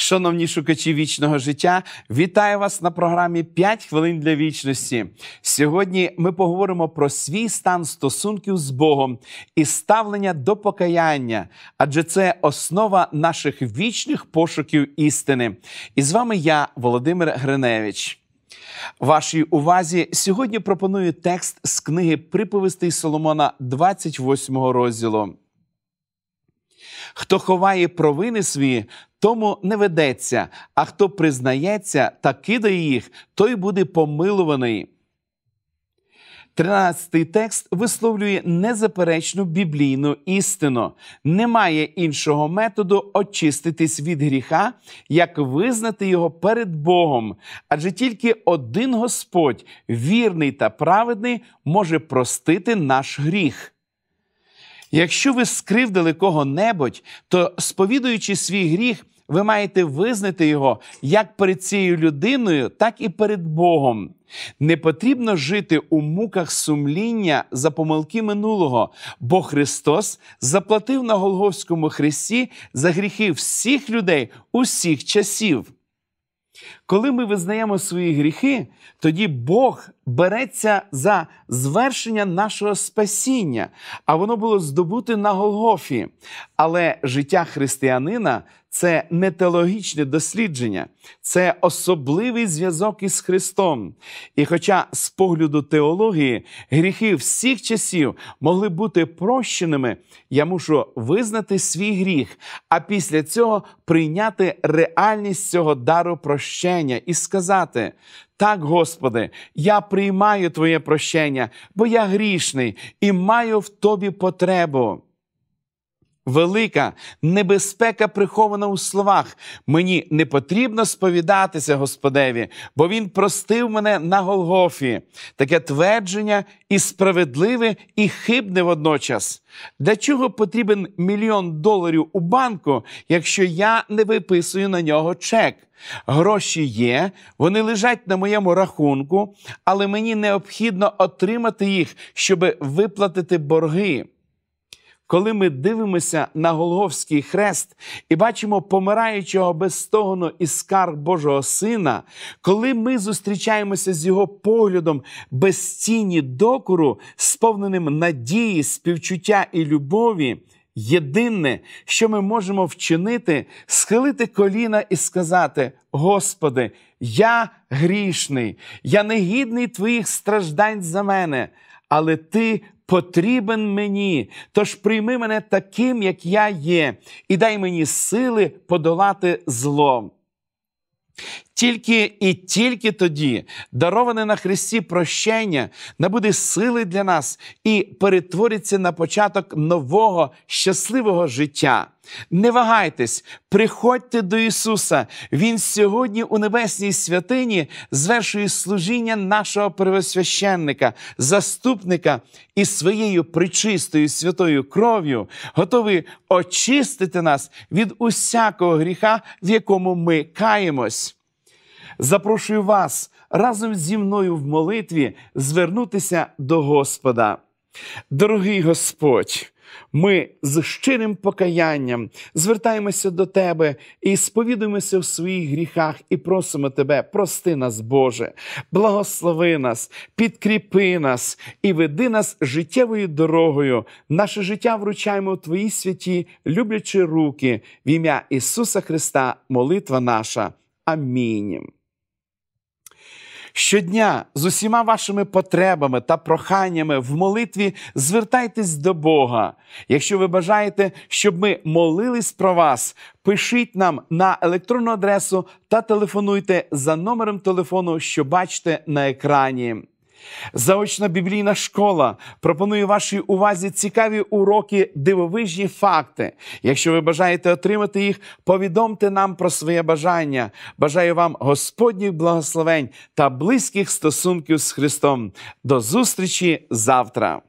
Шановні шукачі вічного життя, вітаю вас на програмі «5 хвилин для вічності. Сьогодні ми поговоримо про свій стан стосунків з Богом і ставлення до покаяння, адже це основа наших вічних пошуків істини. І з вами я, Володимир Гриневич. Вашій увазі сьогодні пропоную текст з книги Приповістей Соломона, 28 розділу. Хто ховає провини свої, тому не ведеться, а хто признається та кидає їх, той буде помилуваний. Тринадцятий текст висловлює незаперечну біблійну істину. Немає іншого методу очиститись від гріха, як визнати його перед Богом. Адже тільки один Господь, вірний та праведний, може простити наш гріх. Якщо ви скривдили кого-небудь, то сповідуючи свій гріх, ви маєте визнати його як перед цією людиною, так і перед Богом. Не потрібно жити у муках сумління за помилки минулого, бо Христос заплатив на Голговському хресті за гріхи всіх людей усіх часів. Коли ми визнаємо свої гріхи, тоді Бог береться за звершення нашого спасіння, а воно було здобуте на Голгофі. Але життя християнина це не теологічне дослідження, це особливий зв'язок із Христом. І хоча з погляду теології гріхи всіх часів могли бути прощеними, я мушу визнати свій гріх, а після цього прийняти реальність цього дару прощення і сказати: так, Господи, я приймаю Твоє прощення, бо я грішний і маю в Тобі потребу. Велика небезпека прихована у словах. Мені не потрібно сповідатися Господеві, бо Він простив мене на Голгофі. Таке твердження і справедливе, і хибне водночас. Для чого потрібен мільйон доларів у банку, якщо я не виписую на нього чек? Гроші є, вони лежать на моєму рахунку, але мені необхідно отримати їх, щоб виплатити борги коли ми дивимося на Голговський хрест і бачимо помираючого без стогону і скарб Божого Сина, коли ми зустрічаємося з його поглядом без тіні докору, сповненим надії, співчуття і любові. Єдине, що ми можемо вчинити, схилити коліна і сказати: Господи, я грішний, я негідний Твоїх страждань за мене, але Ти потрібен мені. Тож прийми мене таким, як я є, і дай мені сили подолати зло. Тільки і тільки тоді дароване на Христі прощення набуде сили для нас і перетвориться на початок нового щасливого життя. Не вагайтесь, приходьте до Ісуса. Він сьогодні у небесній святині звершує служіння нашого первосвященника, заступника і своєю причистою святою кров'ю готовий очистити нас від усякого гріха, в якому ми каємось. Запрошую вас разом зі мною в молитві звернутися до Господа. Дорогий Господь, ми з щирим покаянням звертаємося до Тебе і сповідуємося в своїх гріхах і просимо Тебе, прости нас, Боже, благослови нас, підкріпи нас і веди нас життєвою дорогою. Наше життя вручаємо в Твої святі, люблячі руки, в ім'я Ісуса Христа, молитва наша. Амінь. Щодня з усіма вашими потребами та проханнями в молитві звертайтесь до Бога. Якщо ви бажаєте, щоб ми молились про вас, пишіть нам на електронну адресу та телефонуйте за номером телефону, що бачите на екрані. Заочна біблійна школа пропонує вашій увазі цікаві уроки, дивовижні факти. Якщо ви бажаєте отримати їх, повідомте нам про своє бажання. Бажаю вам Господніх благословень та близьких стосунків з Христом. До зустрічі завтра.